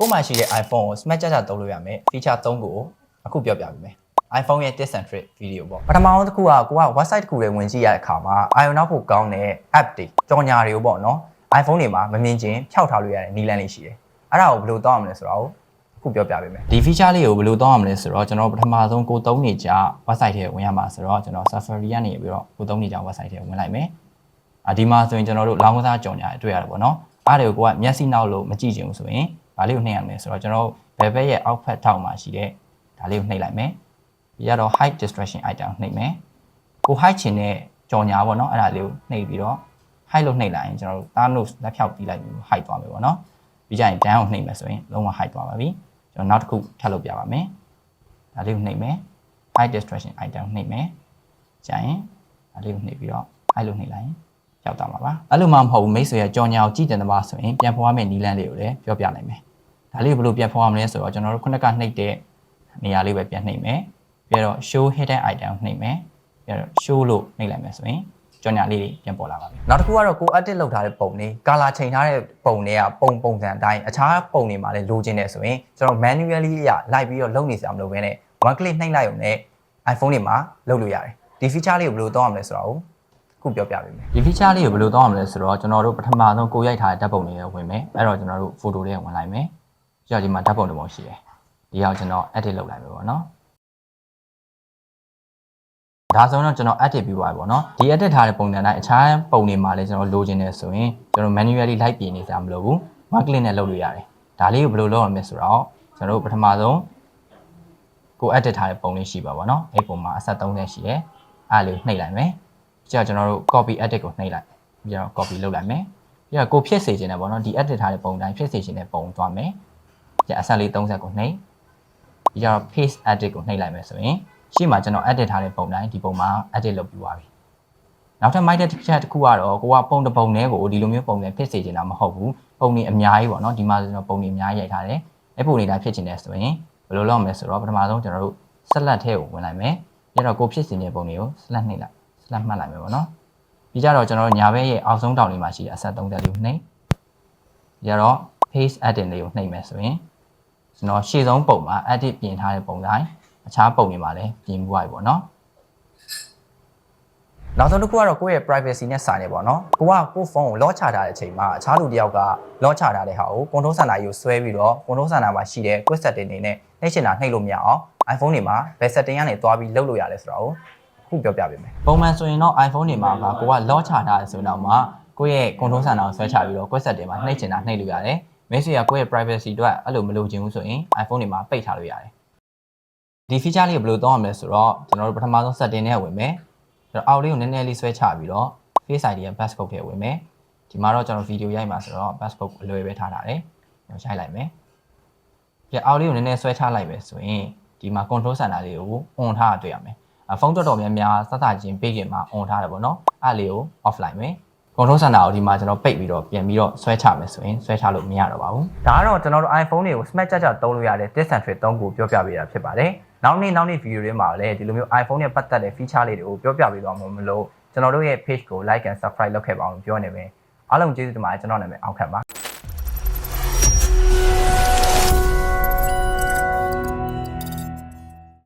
ကိုယ်မှရှိတဲ့ iPhone ကို smart ကြကြသုံးလို့ရမယ် feature 3ခုကိုအခုပြောပြပေးမယ် iPhone ရဲ့ tips and trick video ပေါ့ပထမဆုံးတစ်ခုကကိုက website တစ်ခုတွေဝင်ကြည့်ရတဲ့အခါမှာ iOS နောက်ဖို့ကောင်းတဲ့ app တွေကြော်ညာတွေကိုပေါ့နော် iPhone တွေမှာမမြင်ချင်းဖြောက်ထားလို့ရတဲ့နည်းလမ်းလေးရှိတယ်အဲ့ဒါကိုဘယ်လိုတောင်းရမလဲဆိုတော့အခုပြောပြပေးမယ်ဒီ feature လေးကိုဘယ်လိုတောင်းရမလဲဆိုတော့ကျွန်တော်ပထမဆုံးကိုသုံးနေကြ website ထဲဝင်ရမှာဆိုတော့ကျွန်တော် Safari ကနေပြီးတော့ကိုသုံးနေကြ website ထဲဝင်လိုက်မယ်အဒီမှာဆိုရင်ကျွန်တော်တို့လောင်းကစားကြော်ညာတွေတွေ့ရတယ်ပေါ့နော်အားတွေကိုကိုကမျက်စိနောက်လို့မကြည့်ချင်ဘူးဆိုရင် ဒါလေးကိုနှိပ်ရမယ်ဆိုတော့ကျွန်တော်ဘယ်ဘက်ရဲ့အောက်ဖက်ထောက်မှာရှိတဲ့ဒါလေးကိုနှိပ်လိုက်မယ်ပြီးတော့ hide distraction item နှိပ်မယ်ကို hide ချင်တဲ့ကြော်ညာပေါ့နော်အဲ့ဒါလေးကိုနှိပ်ပြီးတော့ hide လို့နှိပ်လိုက်ရင်ကျွန်တော်တို့ thumb nose လက်ဖြောက်ပြီးလိုက်ပြီး hide သွားမယ်ပေါ့နော်ပြီးကြရင် down ကိုနှိပ်မယ်ဆိုရင်လုံးဝ hide သွားပါပြီကျွန်တော်နောက်တစ်ခုထပ်လုပ်ပြပါမယ်ဒါလေးကိုနှိပ်မယ် hide distraction item နှိပ်မယ်ကြရင်ဒါလေးကိုနှိပ်ပြီးတော့ hide လို့နှိပ်လိုက်ရင်ရောက်သွားမှာပါအဲ့လိုမှမဟုတ်ဘူးမိတ်ဆွေရဲ့ကြော်ညာကိုကြည့်တယ်တပါဆိုရင်ပြန်ဖော်ရမယ့်နည်းလမ်းလေးကိုလည်းပြောပြနိုင်မယ် ဒါလေးကိုဘယ်လိုပြန်ဖော်ရမလဲဆိုတော့ကျွန်တော်တို့ခုနကနှိပ်တဲ့နေရာလေးပဲပြန်နှိပ်မယ်ပြီးတော့ show hidden item နှိပ်မယ်ပြီးတော့ show လို့နှိပ်လိုက်မယ်ဆိုရင်ကြော်ညာလေးတွေပြန်ပေါ်လာပါပြီနောက်တစ်ခုကတော့ကို edit လုပ်ထားတဲ့ပုံတွေ color ချိန်ထားတဲ့ပုံတွေကပုံပုံစံအတိုင်းအခြားပုံတွေမှာလည်းလိုချင်တယ်ဆိုရင်ကျွန်တော် manually ရလိုက်ပြီးတော့လုပ်နေစရာမလိုဘဲနဲ့ one click နှိပ်လိုက်ရုံနဲ့ iPhone တွေမှာလုပ်လို့ရတယ်ဒီ feature လေးကိုဘယ်လိုသုံးရမလဲဆိုတော့ခုပြောပြပေးမယ်ဒီ feature လေးကိုဘယ်လိုသုံးရမလဲဆိုတော့ကျွန်တော်တို့ပထမဆုံးကိုရိုက်ထားတဲ့ဓာတ်ပုံတွေနဲ့ဝင်မယ်အဲ့တော့ကျွန်တော်တို့ photo တွေဝင်လိုက်မယ် ပြီးတော့ဒီမှာဓာတ်ပုံတွေပုံရှိတယ်ဒီအောင်ကျွန်တော် edit လုပ်လိုက်မယ်ပေါ့နော်ဒါဆိုတော့ကျွန်တော် edit ပြီးသွားပြီပေါ့နော်ဒီ edit ထားတဲ့ပုံစံတိုင်းအခြားပုံတွေမှာလည်းကျွန်တော်လိုချင်တယ်ဆိုရင်ကျွန်တော် manually လိုက်ပြင်နေစရာမလိုဘူး one click နဲ့လုပ်လို့ရတယ်ဒါလေးကိုဘယ်လိုလုပ်ရမလဲဆိုတော့ကျွန်တော်တို့ပထမဆုံးကို edit ထားတဲ့ပုံလေးရှိပါပေါ့နော်အဲ့ပုံမှာအဆက်30ရှိတယ်အဲ့လေးနှိပ်လိုက်မယ်ပြီးတော့ကျွန်တော်တို့ copy edit ကိုနှိပ်လိုက်ပြီးတော့ copy လုပ်လိုက်မယ်ပြီးတော့ကိုဖြစ်စေချင်တယ်ပေါ့နော်ဒီ edit ထားတဲ့ပုံတိုင်းဖြစ်စေချင်တဲ့ပုံသွားမယ် ပြီးတော့အဆက်လေး30ကိုနှိပ်ပြီးတော့ paste edit ကိုနှိပ်လိုက်မယ်ဆိုရင်ရှေ့မှာကျွန်တော် edit ထားတဲ့ပုံတိုင်းဒီပုံမှာ edit လုပ်ပြီးသွားပြီနောက်ထပ် mic တစ်ချက်တစ်ခုကတော့ကိုကပုံတစ်ပုံနဲ့ကိုဒီလိုမျိုးပုံစံဖြစ်စေချင်တာမဟုတ်ဘူးပုံတွေအများကြီးပေါ့နော်ဒီမှာကျွန်တော်ပုံတွေအများကြီးရိုက်ထားတယ်အဲ့ပုံတွေတိုင်းဖြစ်ချင်တယ်ဆိုရင်ဘယ်လိုလုပ်မလဲဆိုတော့ပထမဆုံးကျွန်တော်တို့ select ထဲကိုဝင်လိုက်မယ်ပြီးတော့ကိုဖြစ်စင်တဲ့ပုံတွေကို select နှိပ်လိုက် select မှတ်လိုက်မယ်ပေါ့နော်ပြီးကြတော့ကျွန်တော်တို့ညာဘက်ရဲ့အောက်ဆုံးတောင်လေးမှာရှိတဲ့အဆက်30လေးကိုနှိပ်ပြီးတော့ paste edit လေးကိုနှိပ်မယ်ဆိုရင် ကျွန်တော်ရှေ့ဆုံးပုံမှာ edit ပြင်ထားတဲ့ပုံတိုင်းအခြားပုံတွေမှာလည်းပြင်မှုရပြီပေါ့နော်နောက်ဆုံးတစ်ခုကတော့ကိုယ့်ရဲ့ privacy နဲ့ဆိုင်နေပေါ့နော်ကိုကကိုယ့်ဖုန်းကို lock ချထားတဲ့အချိန်မှာအခြားလူတစ်ယောက်က lock ချထားတဲ့ဟာကို control center ကြီးကိုဆွဲပြီးတော့ control center မှာရှိတဲ့ quick setting တွေနဲ့နှိပ်ချင်တာနှိပ်လို့မရအောင် iPhone တွေမှာဘယ် setting ကနေသွားပြီးလုပ်လို့ရလဲဆိုတော့ခုပြောပြပေးမယ်ပုံမှန်ဆိုရင်တော့ iPhone တွေမှာကကိုက lock ချထားတယ်ဆိုတော့မှကိုယ့်ရဲ့ control center ကိုဆွဲချပြီးတော့ quick setting မှာနှိပ်ချင်တာနှိပ်လို့ရတယ် မိတ်ဆွေကကိုယ့်ရဲ့ privacy အတွက်အဲ့လိုမလိုချင်ဘူးဆိုရင် iPhone တွေမှာပိတ်ထားလို့ရတယ်ဒီ feature လေးကိုဘယ်လိုသုံးရမလဲဆိုတော့ကျွန်တော်တို့ပထမဆုံး setting ထဲဝင်မယ်ကျွန်တော်အောက်လေးကိုနည်းနည်းလေးဆွဲချပြီးတော့ Face ID ရဲ့ passcode ထဲဝင်မယ်ဒီမှာတော့ကျွန်တော် video ရိုက်မှာဆိုတော့ passcode ကိုအလွယ်ပဲထားထားတယ်ကျွန်တော်ရိုက်လိုက်မယ်ပြအောက်လေးကိုနည်းနည်းဆွဲချလိုက်ပဲဆိုရင်ဒီမှာ control center လေးကို on ထားတာတွေ့ရမယ်ဖုန်းတော်တော်များများစသချင်းပေးခင်မှာ on ထားတယ်ပေါ့နော်အဲ့လေးကို off လိုက်မယ် control center ကိုဒီမှာကျွန်တော်ပိတ်ပြီးတော့ပြန်ပြီးတော့ဆွဲချမယ်ဆိုရင်ဆွဲချလို့မရတော့ပါဘူးဒါကတော့ကျွန်တော်တို့ iPhone တွေကို smart ကြကြသုံးလို့ရတဲ့ tips and trick 3ခုပြောပြပေးတာဖြစ်ပါတယ်နောက်နေ့နောက်နေ့ video တွေမှာလည်းဒီလိုမျိုး iPhone နဲ့ပတ်သက်တဲ့ feature လေးတွေကိုပြောပြပေးသွားမှာမလို့ကျွန်တော်တို့ရဲ့ page ကို like and subscribe လုပ်ခဲ့ပါအောင်ပြောနေမယ်အားလုံးကျေးဇူးတင်ပါတယ်ကျွန်တော်နာမည်အောက်ခတ်ပါ